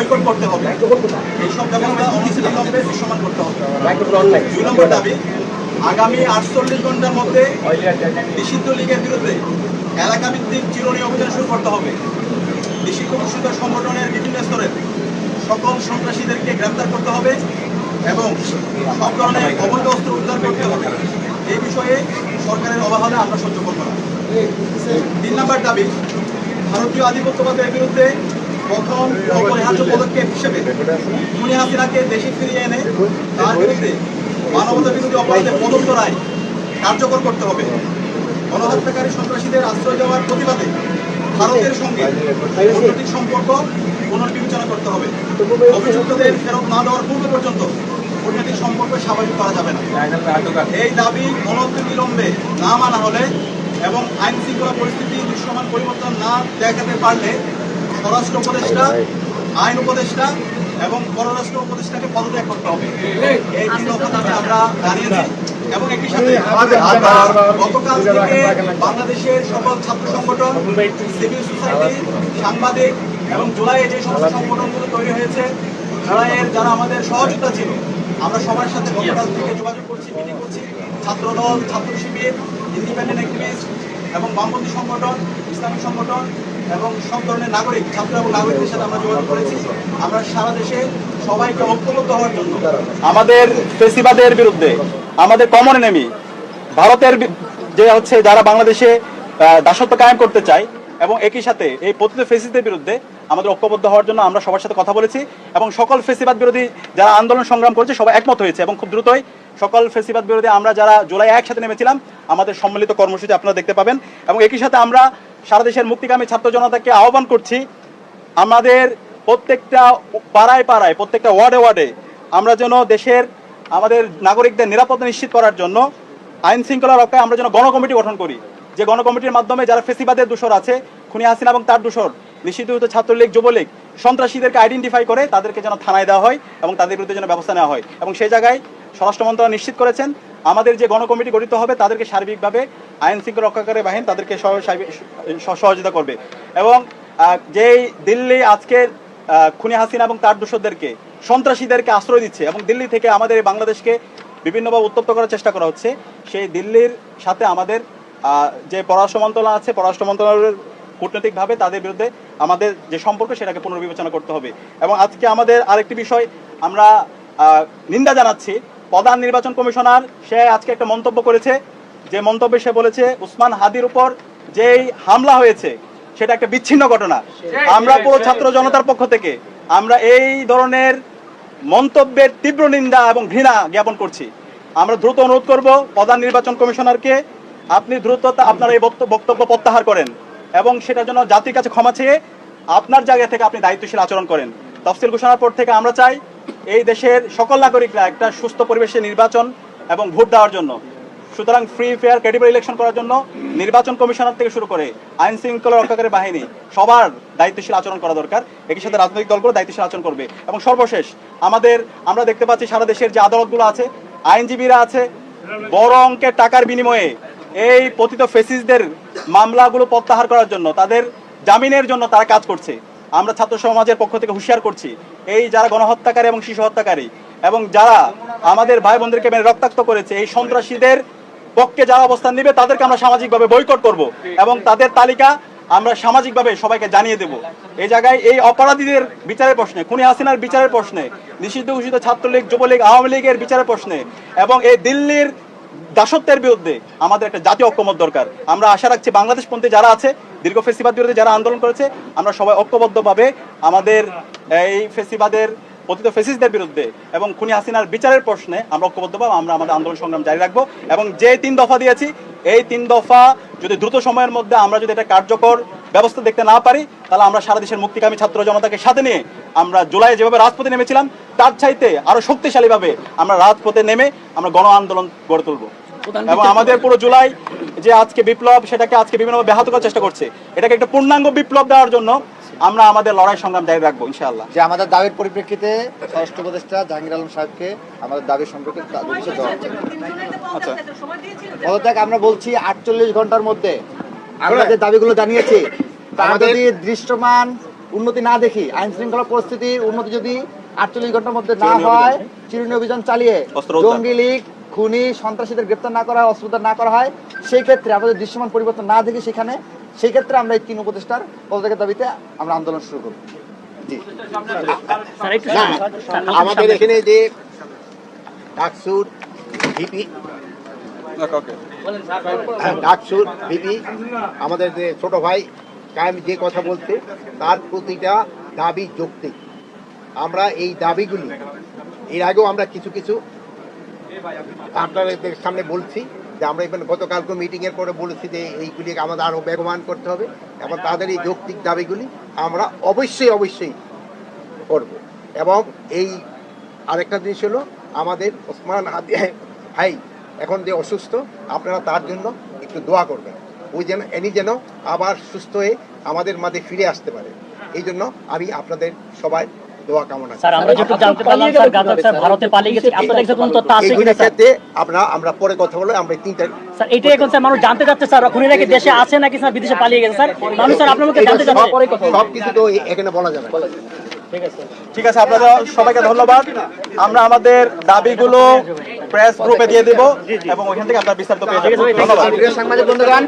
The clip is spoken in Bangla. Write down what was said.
বয়কট করতে হবে। এইসব ব্যবস্থা অনতিবিলম্বে দৃশ্যমান করতে হবে। দুই নম্বর দাবি, আগামী আটচল্লিশ ঘণ্টার মধ্যে নিষিদ্ধ লীগের বিরুদ্ধে এলাকা ভিত্তিক চিরুনি অভিযান শুরু করতে হবে। নিষিদ্ধ ঘোষিত সংগঠনের বিভিন্ন স্তরের সকল সন্ত্রাসীদেরকে গ্রেপ্তার করতে হবে এবং সব ধরনের অবৈধ অস্ত্র উদ্ধার করতে হবে। এই বিষয়ে সরকারের অবহেলা আমরা সহ্য করব না। তিন নম্বর দাবি, ভারতীয় আধিপত্যবাদের বিরুদ্ধে প্রথম অপরিহার্য পদক্ষেপ হিসেবে খুনি হাসিনাকে দেশে ফিরিয়ে এনে তার বিরুদ্ধে মানবতা বিরোধী অপরাধের তদন্ত রায় কার্যকর করতে হবে। গণহত্যাকারী সন্ত্রাসীদের আশ্রয় দেওয়ার প্রতিবাদে ভারতের সঙ্গে কূটনৈতিক সম্পর্ক পুনর্বিবেচনা করতে হবে। অভিযুক্তদের ফেরত না দেওয়ার পূর্ব পর্যন্ত কূটনৈতিক সম্পর্ক স্বাভাবিক করা যাবে না। এই দাবি অনতিবিলম্বে না মানা হলে এবং আইন শৃঙ্খলা পরিস্থিতি দৃশ্যমান পরিবর্তন না দেখাতে পারলে স্বরাষ্ট্র উপদেষ্টা আইন উপদেষ্টা এবং পররাষ্ট্র উপদেষ্টাকে পদত্যাগ করতে হবে। এই তিন দফা আমরা জানিয়েছি এবং একই সাথে গতকাল থেকে বাংলাদেশের সকল ছাত্র সংগঠন সিভিল সোসাইটি সাংবাদিক এবং জুলাইয়ে যে সমস্ত সংগঠনগুলো তৈরি হয়েছে জুলাইয়ের যারা আমাদের সহযোগিতা ছিল আমরা সবার সাথে গতকাল থেকে যোগাযোগ করছি মিটিং করছি। ছাত্রদল ছাত্র শিবির ইন্ডিপেন্ডেন্ট অ্যাক্টিভিস্ট এবং বামপন্থী সংগঠন ইসলামিক সংগঠন এবং সব ধরনের নাগরিক, ছাত্র এবং নাগরিকদের সাথে আমরা যোগাযোগ করেছি। আমরা সারা দেশে সবাইকে ঐক্যবদ্ধ হওয়ার জন্য। আমাদের ফেসিবাদের বিরুদ্ধে, আমাদের কমন এনেমি ভারতের যে হচ্ছে যারা বাংলাদেশে দাসত্ব কায়েম করতে চায়, এবং একই সাথে এই পতিত ফেসিদের বিরুদ্ধে আমাদের ঐক্যবদ্ধ হওয়ার জন্য আমরা সবার সাথে কথা বলেছি, এবং সকল ফেসিবাদ বিরোধী যারা আন্দোলন সংগ্রাম করেছে, সবাই একমত হয়েছে, এবং খুব দ্রুতই সকল ফেসিবাদ বিরোধী আমরা যারা জুলাই একসাথে নেমেছিলাম, আমাদের সম্মিলিত কর্মসূচি আপনারা দেখতে পাবেন, এবং একই সাথে আমরা সারা দেশের মুক্তিকামী ছাত্র জনতাকে আহ্বান করছি, আমাদের প্রত্যেকটা পাড়ায় পাড়ায়, প্রত্যেকটা ওয়ার্ডে ওয়ার্ডে আমরা যেন দেশের, আমাদের নাগরিকদের নিরাপত্তা নিশ্চিত করার জন্য আইন শৃঙ্খলা রক্ষায় আমরা যেন গণকমিটি গঠন করি। যে গণকমিটির মাধ্যমে যারা ফেসিবাদের দূষর আছে, খুনি হাসিনা এবং তার দূষর নিষিদ্ধ ছাত্রলীগ, যুবলীগ, সন্ত্রাসীদেরকে আইডেন্টিফাই করে তাদেরকে যেন থানায় দেওয়া হয় এবং তাদের বিরুদ্ধে যেন ব্যবস্থা নেওয়া হয় এবং সেই জায়গায় স্বরাষ্ট্র মন্ত্রণালয় নিশ্চিত করেছেন। আমাদের যে গণকমিটি গঠিত হবে, তাদেরকে সার্বিকভাবে আইন শৃঙ্খলা রক্ষাকারী বাহিনী তাদেরকে সহ- সহ- সহযোগিতা করবে। এবং যেই দিল্লি আজকে খুনি হাসিনা এবং তার দোষরদেরকে, সন্ত্রাসীদেরকে আশ্রয় দিচ্ছে এবং দিল্লি থেকে আমাদের বাংলাদেশকে বিভিন্নভাবে উত্তপ্ত করার চেষ্টা করা হচ্ছে, সেই দিল্লির সাথে আমাদের যে পররাষ্ট্র মন্ত্রণালয় আছে, পররাষ্ট্র মন্ত্রণালয়ের কূটনৈতিকভাবে তাদের বিরুদ্ধে আমাদের যে সম্পর্ক, সেটাকে পুনর্বিবেচনা করতে হবে। এবং আজকে আমাদের আরেকটি বিষয়, আমরা নিন্দা জানাচ্ছি প্রধান নির্বাচন কমিশনার, সে আজকে একটা মন্তব্য করেছে। যে মন্তব্যে সে বলেছে, উসমান হাদির উপর যেই হামলা হয়েছে, সেটা একটা বিচ্ছিন্ন ঘটনা। আমরা পুরো ছাত্র জনতার পক্ষ থেকে, আমরা এই ধরনের মন্তব্যের তীব্র নিন্দা এবং ঘৃণা জ্ঞাপন করছি। আমরা দ্রুত অনুরোধ করব প্রধান নির্বাচন কমিশনারকে, আপনি দ্রুত আপনার এই বক্ত- বক্তব্য প্রত্যাহার করেন এবং সেটার জন্য জাতির কাছে ক্ষমা চেয়ে আপনার জায়গা থেকে আপনি দায়িত্বশীল আচরণ করেন। তফসিল ঘোষণার পর থেকে আমরা চাই এই দেশের সকল নাগরিকরা একটা সুস্থ পরিবেশে নির্বাচন এবং ভোট দেওয়ার জন্য, সুতরাং ফ্রি ফেয়ার ক্রেডিবল ইলেকশন করার জন্য নির্বাচন কমিশনার থেকে শুরু করে আইন শৃঙ্খলা রক্ষাকারী বাহিনী সবার দায়িত্বশীল আচরণ করা দরকার। একই সাথে রাজনৈতিক দলগুলো দায়িত্বশীল আচরণ করবে। এবং সর্বশেষ, আমাদের, আমরা দেখতে পাচ্ছি সারা দেশের যে আদালতগুলো আছে, আইনজীবীরা আছে, বড় অঙ্কের টাকার বিনিময়ে এই পতিত ফেসিসদের মামলাগুলো প্রত্যাহার করার জন্য, তাদের জামিনের জন্য তারা কাজ করছে। আমরা ছাত্র সমাজের পক্ষ থেকে হুঁশিয়ার করছি, এই যারা গণহত্যাকারী এবং শিশু হত্যাকারী এবং যারা আমাদের ভাই বোনদেরকে মেরে রক্তাক্ত করেছে, এই সন্ত্রাসীদের পক্ষে যারা অবস্থান নেবে, তাদেরকে আমরা সামাজিকভাবে বয়কট করব এবং তাদের তালিকা আমরা সামাজিকভাবে সবাইকে জানিয়ে দেব। এই জায়গায় এই অপরাধীদের বিচারের প্রশ্নে, খুনি হাসিনার বিচারের প্রশ্নে, নিষিদ্ধ ঘোষিত ছাত্রলীগ, যুবলীগ, আওয়ামী লীগের বিচারের প্রশ্নে এবং এই দিল্লির দাসত্বের বিরুদ্ধে আমাদের একটা জাতীয় ঐক্যমত দরকার। আমরা আশা রাখছি বাংলাদেশপন্থী যারা আছে দীর্ঘ ফেসিবাদ বিরুদ্ধে যারা আন্দোলন করেছে, আমরা সবাই ঐক্যবদ্ধভাবে আমাদের এই ফেসিবাদের পতিত ফেসিসদের বিরুদ্ধে এবং খুনি হাসিনার বিচারের প্রশ্নে আমরা ঐক্যবদ্ধভাবে আমরা আমাদের আন্দোলন সংগ্রাম জারি রাখব এবং যে তিন দফা দিয়েছি, এই তিন দফা যদি দ্রুত সময়ের মধ্যে আমরা যদি এটা কার্যকর ব্যবস্থা দেখতে না পারি, তাহলে আমরা সারা দেশের মুক্তিকামী ছাত্র জনতাকে সাথে নিয়ে আমরা জুলাই যেভাবে রাজপথে নেমেছিলাম, তার চাইতে আরও শক্তিশালীভাবে আমরা রাজপথে নেমে আমরা গণ আন্দোলন গড়ে তুলবো। এবং আমাদের পুরো জুলাই যে আজকে বিপ্লব সেটাকে আজকে বিভিন্ন ব্যাহত করার চেষ্টা করছে। এটাকে একটা পূর্ণাঙ্গ বিপ্লব দেওয়ার জন্য আমরা আমাদের লড়াই সংগ্রাম জারি রাখব ইনশাআল্লাহ। যে আমাদের দাবির পরিপ্রেক্ষিতে স্বরাষ্ট্র উপদেষ্টা জাহাঙ্গীর আলম সাহেবকে আমাদের দাবি সম্পর্কে কাছে আচ্ছা। পদত্যাগ আমরা বলছি আটচল্লিশ ঘণ্টার মধ্যে। আমরা যে দাবিগুলো জানিয়েছি তা যদি দৃশ্যমান উন্নতি না দেখি আইন শৃঙ্খলা পরিস্থিতির উন্নতি যদি আটচল্লিশ ঘণ্টার মধ্যে না হয় চিরুনি অভিযান চালিয়ে জঙ্গি লীগ খুনি সন্ত্রাসীদের গ্রেপ্তার না করা হয় অস্ত্র উদ্ধার না করা হয় সেই ক্ষেত্রে আমাদের দৃশ্যমান পরিবর্তন না দেখি সেখানে সেই ক্ষেত্রে আমরা এই তিন উপদেষ্টার পদত্যাগের দাবিতে আমরা আন্দোলন শুরু করব। জি। আমাদের এখানে যে ডাকসুর ভিপি ডাকসুর ভিপি আমাদের যে ছোট ভাই কায়েম যে কথা বলছে তার প্রতিটা দাবি যৌক্তিক। আমরা এই দাবিগুলি এর আগেও আমরা কিছু কিছু আপনাদের সামনে বলছি যে আমরা এখানে গতকালকে মিটিং এর পরে বলেছি যে এইগুলি আমাদের আরও বেগবান করতে হবে এবং তাদের এই যৌক্তিক দাবিগুলি আমরা অবশ্যই অবশ্যই করব। এবং এই আরেকটা জিনিস হলো আমাদের ওসমান হাদি ভাই এখন যে অসুস্থ, আপনারা তার জন্য একটু দোয়া করবেন। ওই যেন, এনি যেন আবার সুস্থ হয়ে আমাদের মাঝে ফিরে আসতে পারে। এই জন্য আমি আপনাদের সবাই দোয়া কামনা স্যার আমরা যেটুকু জানতে পারলাম স্যার গাজা স্যার ভারতে পালিয়ে গেছে। আপনাদের কাছে কোনো তথ্য আছে কিনা? স্যার আমরা আমরা পরে কথা বলে আমরা তিনটা স্যার এটাই এখন স্যার মানুষ জানতে চাচ্ছে স্যার খুনিরা কি দেশে আছে নাকি স্যার বিদেশে পালিয়ে গেছে স্যার? মানুষ স্যার আপনার মুখে জানতে চাচ্ছে। সব কিছু তো এখানে বলা যাবে। না। ঠিক আছে আপনাদের সবাইকে ধন্যবাদ। আমরা আমাদের দাবিগুলো প্রেস গ্রুপে দিয়ে দেব এবং ওইখান থেকে আপনার বিস্তারিত পেয়ে যাবেন। ধন্যবাদ। সাংবাদিক বন্ধুগণ